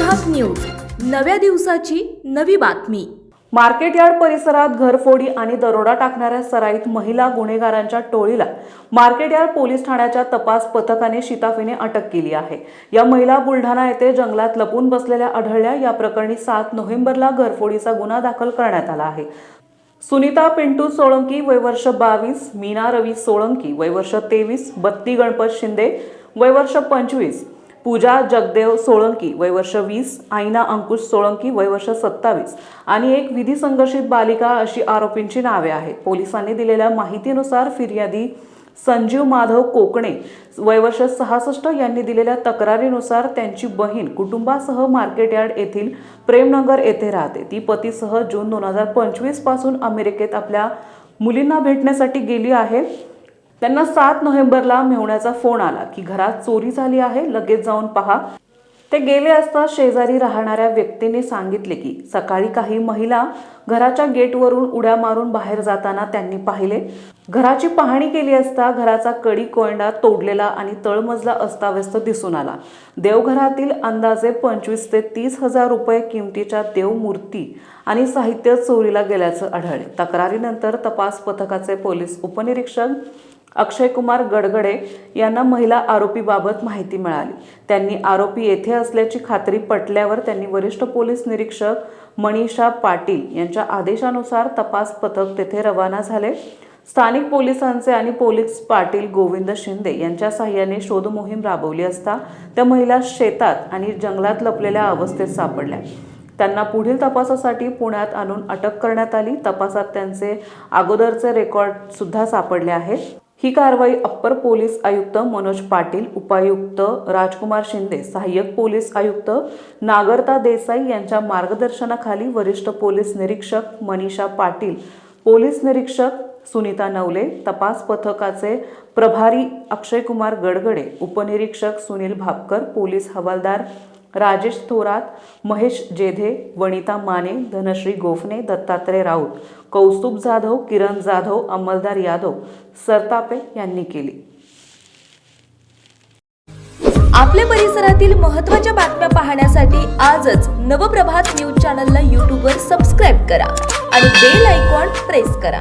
नव्या दिवसाची नवी बातमी. मार्केट यार्ड परिसरात घरफोडी आणि दरोडा टाकणाऱ्या सराईत महिला गुन्हेगारांच्या टोळीला मार्केट यार्ड पोलीस ठाण्याच्या तपास पथकाने शिताफीने अटक केली आहे. या महिला बुलढाणा येथे जंगलात लपून बसलेल्या आढळल्या. या प्रकरणी सात नोव्हेंबरला घरफोडीचा गुन्हा दाखल करण्यात आला आहे. सुनीता पिंटू सोळंकी वयवर्ष बावीस मीना रवी सोळंकी वयवर्ष तेवीस बत्ती गणपत शिंदे वयवर्ष पंचवीस पूजा जगदेव सोळंकी वयवर्ष वीस आईना अंकुश सोळंकी वयवर्ष सत्तावीस. आणि एक विधी संघर्षित बालिका अशी आरोपींची नावे आहेत. पोलिसांनी दिलेल्या माहितीनुसार फिर्यादी संजीव माधव कोकणे वयवर्ष सहासष्ट यांनी दिलेल्या तक्रारीनुसार त्यांची बहीण कुटुंबासह मार्केट यार्ड येथील प्रेमनगर येथे राहते. ती पतीसह जून दोन हजार पंचवीसपासून अमेरिकेत आपल्या मुलींना भेटण्यासाठी गेली आहे. त्यांना सात नोव्हेंबरला मेवण्याचा फोन आला की घरात चोरी झाली आहे लगेच जाऊन पहा. ते गेले असता शेजारी राहणाऱ्या व्यक्तीने सांगितले की सकाळी काही महिला घराच्या गेटवरून उड्या मारून बाहेर जाताना त्यांनी पाहिले. घराची पाहणी केली असता घराचा कडी कोयंडा तोडलेला आणि तळमजला अस्ताव्यस्त दिसून आला. देवघरातील अंदाजे पंचवीस ते तीस हजार रुपये किमतीच्या देवमूर्ती आणि साहित्य चोरीला गेल्याचं आढळले. तक्रारीनंतर तपास पथकाचे पोलीस उपनिरीक्षक अक्षय कुमार गडगडे यांना महिला आरोपीबाबत माहिती मिळाली. त्यांनी आरोपी येथे असल्याची खात्री पटल्यावर त्यांनी वरिष्ठ पोलीस निरीक्षक मनीषा पाटील यांच्या आदेशानुसार तपास पथक तेथे रवाना झाले. स्थानिक पोलिसांचे आणि पोलीस पाटील गोविंद शिंदे यांच्या साह्याने शोध मोहीम राबवली असता त्या महिला शेतात आणि जंगलात लपलेल्या अवस्थेत सापडल्या. त्यांना पुढील तपासासाठी पुण्यात आणून अटक करण्यात आली. तपासात त्यांचे अगोदरचे रेकॉर्ड सुद्धा सापडले आहेत. ही कारवाई अप्पर पोलीस आयुक्त मनोज पाटील उपायुक्त राजकुमार शिंदे सहाय्यक पोलीस आयुक्त नागरता देसाई यांच्या मार्गदर्शनाखाली वरिष्ठ पोलीस निरीक्षक मनीषा पाटील पोलीस निरीक्षक सुनीता नवले तपास पथकाचे प्रभारी अक्षय कुमार गडगडे उपनिरीक्षक सुनील भापकर पोलीस हवालदार राजेश थोरात महेश जेधे वनिता माने धनश्री गोफणे दत्तात्रय राऊत कौस्तुभ जाधव किरण जाधव अंमलदार यादव सरतापे यांनी केली. आपल्या परिसरातील महत्त्वाच्या बातम्या पाहण्यासाठी आजच नवप्रभात न्यूज चॅनलला यूट्यूबवर सबस्क्राईब करा आणि बेल आयकॉन प्रेस करा.